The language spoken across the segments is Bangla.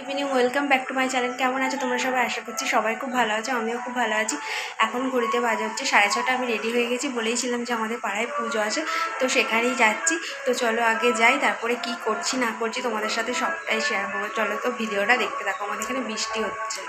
Evening welcome back to my channel কেমন আছো তোমরা সবাই? আশা করছি সবাই খুব ভালো আছো, আমিও খুব ভালো আছি। এখন ঘড়িতে বাজে হচ্ছে সাড়ে ছটা, আমি রেডি হয়ে গেছি। বলেইছিলাম যে আমাদের পাড়ায় পুজো আছে, তো সেখানেই যাচ্ছি। তো চলো আগে যাই, তারপরে কি করছি না করছি তোমাদের সাথে সবটাই শেয়ার করব। চলো তো ভিডিওটা দেখতে থাকো, আমাদের এখানে বৃষ্টি হচ্ছে।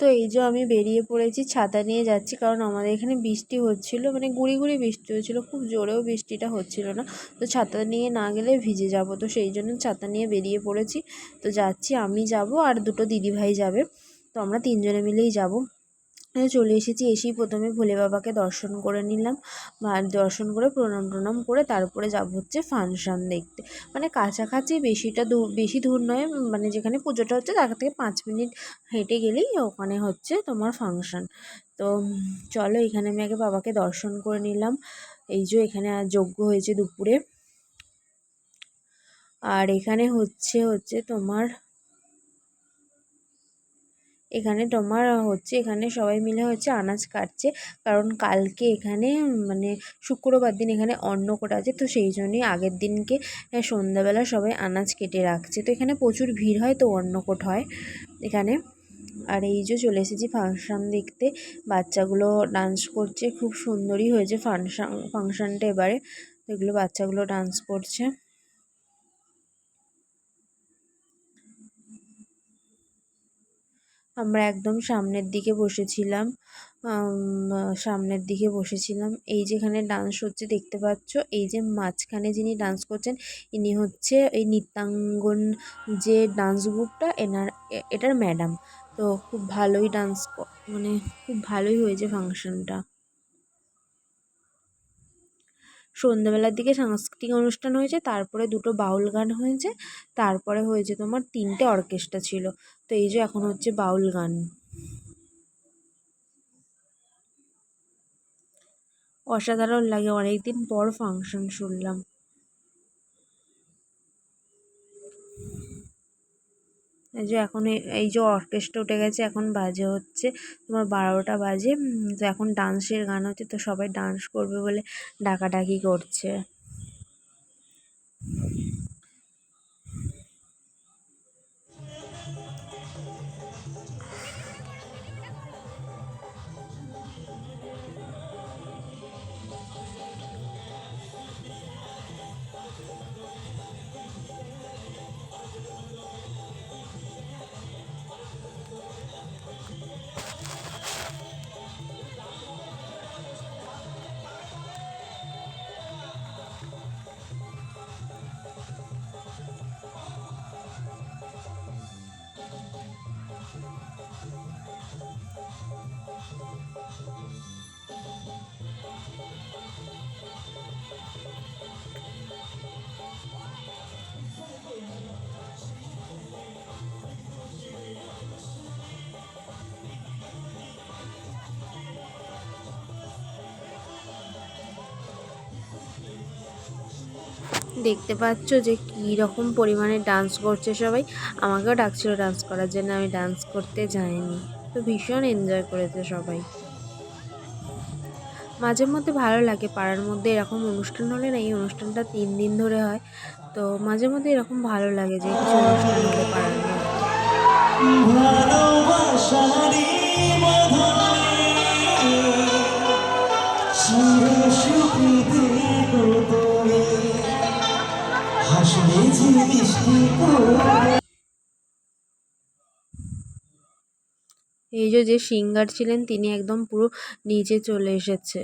তো এই যে আমি বেরিয়ে পড়েছি, ছাতা নিয়ে যাচ্ছি, কারণ আমাদের এখানে বৃষ্টি হচ্ছিল মানে গুড়ি গুড়ি বৃষ্টি হচ্ছিল, খুব জোরেও বৃষ্টিটা হচ্ছিল না। তো ছাতা নিয়ে না গেলে ভিজে যাব, তো সেই জন্য ছাতা নিয়ে বেরিয়ে পড়েছি। তো যাচ্ছি, আমি যাব আর দুটো দিদিভাই যাবে, তো আমরা তিনজনে মিলেই যাব। চলে এসেছি, এসেই প্রথমে ভোলে বাবাকে দর্শন করে নিলাম। দর্শন করে, প্রণাম টনাম করে তারপরে যাব হচ্ছে ফাংশান দেখতে। মানে কাছাকাছি বেশিটা দূর, বেশি দূর নয় মানে যেখানে পুজোটা হচ্ছে তার থেকে পাঁচ মিনিট হেঁটে গেলেই ওখানে হচ্ছে তোমার ফাংশান। তো চলো এখানে আমি আগে বাবাকে দর্শন করে নিলাম। এই যে এখানে যজ্ঞ হয়েছে দুপুরে। আর এখানে হচ্ছে হচ্ছে তোমার এখানে তোমার হচ্ছে, এখানে সবাই মিলে হচ্ছে আনাজ কাটছে। কারণ কালকে এখানে মানে শুক্রবার দিন এখানে অন্নকূট আছে, তো সেই জন্যই আগের দিনকে সন্ধ্যাবেলা সবাই আনাজ কেটে রাখছে। তো এখানে প্রচুর ভিড় হয়, তো অন্নকূট হয় এখানে। আর এই যে চলে এসেছি ফাংশান দেখতে। বাচ্চাগুলো ডান্স করছে, খুব সুন্দরই হয়েছে ফাংশান ফাংশানটা এবারে। এগুলো বাচ্চাগুলো ডান্স করছে। আমরা একদম সামনের দিকে বসেছিলাম সামনের দিকে বসেছিলাম। এই যেখানে ডান্স হচ্ছে দেখতে পাচ্ছ, এই যে মাঝখানে যিনি ডান্স করছেন, ইনি হচ্ছে এই নৃত্যাঙ্গন যে ডান্স গ্রুপটা এনার এটার ম্যাডাম তো খুব ভালোই ডান্স মানে খুব ভালোই হয়েছে ফাংশনটা সন্ধ্যাবেলার দিকে সাংস্কৃতিক অনুষ্ঠান হয়েছে, তারপরে দুটো বাউল গান হয়েছে, তারপরে হয়েছে তোমার তিনটে অর্কেস্ট্রা ছিল। তো এই যে এখন হচ্ছে বাউল গান। অসাধারণ লাগে, অনেকদিন পর ফাংশন শুনলাম। যে এখন এই যে অর্কেস্ট্রা উঠে গেছে, এখন বাজে হচ্ছে তোমার বারোটা বাজে। তো এখন ডান্সের গান হচ্ছে, তো সবাই ডান্স করবে বলে ডাকাডাকি করছে। দেখতে পাচ্ছ যে কী রকম পরিমাণে ডান্স করছে সবাই। আমাকেও ডাকছিল ডান্স করার জন্য, আমি ডান্স করতে যাইনি। তো ভীষণ এনজয় করেছে সবাই। মাঝে মধ্যে ভালো লাগে, পাড়ার মধ্যে এরকম অনুষ্ঠান হলে না, এই অনুষ্ঠানটা তিন দিন ধরে হয়। তো মাঝে মধ্যে এরকম ভালো লাগে যে কিছু অনুষ্ঠান হলে পাড়ার মধ্যে। এই যে যে সিঙ্গার ছিলেন তিনি একদম পুরো নিচে চলে এসেছে।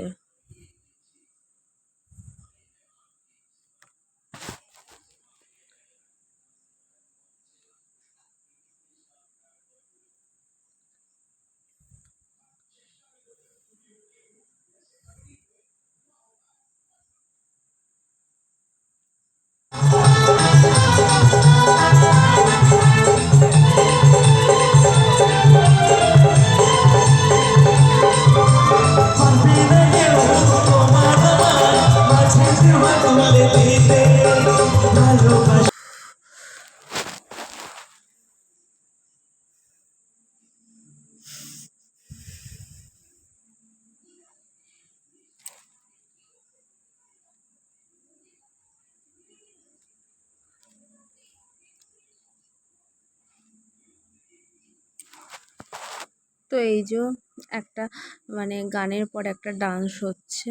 তো এই যে একটা মানে গানের পর একটা ডান্স হচ্ছে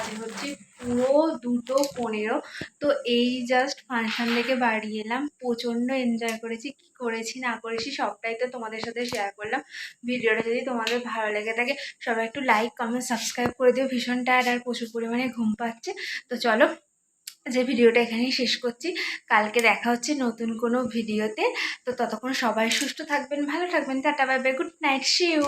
বাজে হচ্ছে পুরো দুটো পনেরো। তো এই জাস্ট ফাংশন থেকে বাড়ি এলাম, প্রচণ্ড এনজয় করেছি, কি করেছি না করেছি সবটাই তো তোমাদের সাথে শেয়ার করলাম। ভিডিওটা যদি তোমাদের ভালো লেগে থাকে, সবাই একটু লাইক কমেন্ট সাবস্ক্রাইব করে দিও। ভীষণ টায়ার্ড আর প্রচুর পরিমাণে ঘুম পাচ্ছে। তো চলো, যে ভিডিওটা এখানেই শেষ করছি। কালকে দেখা হচ্ছে নতুন কোনো ভিডিওতে। তো ততক্ষণ সবাই সুস্থ থাকবেন, ভালো থাকবেন। Tata bye bye good night শিউ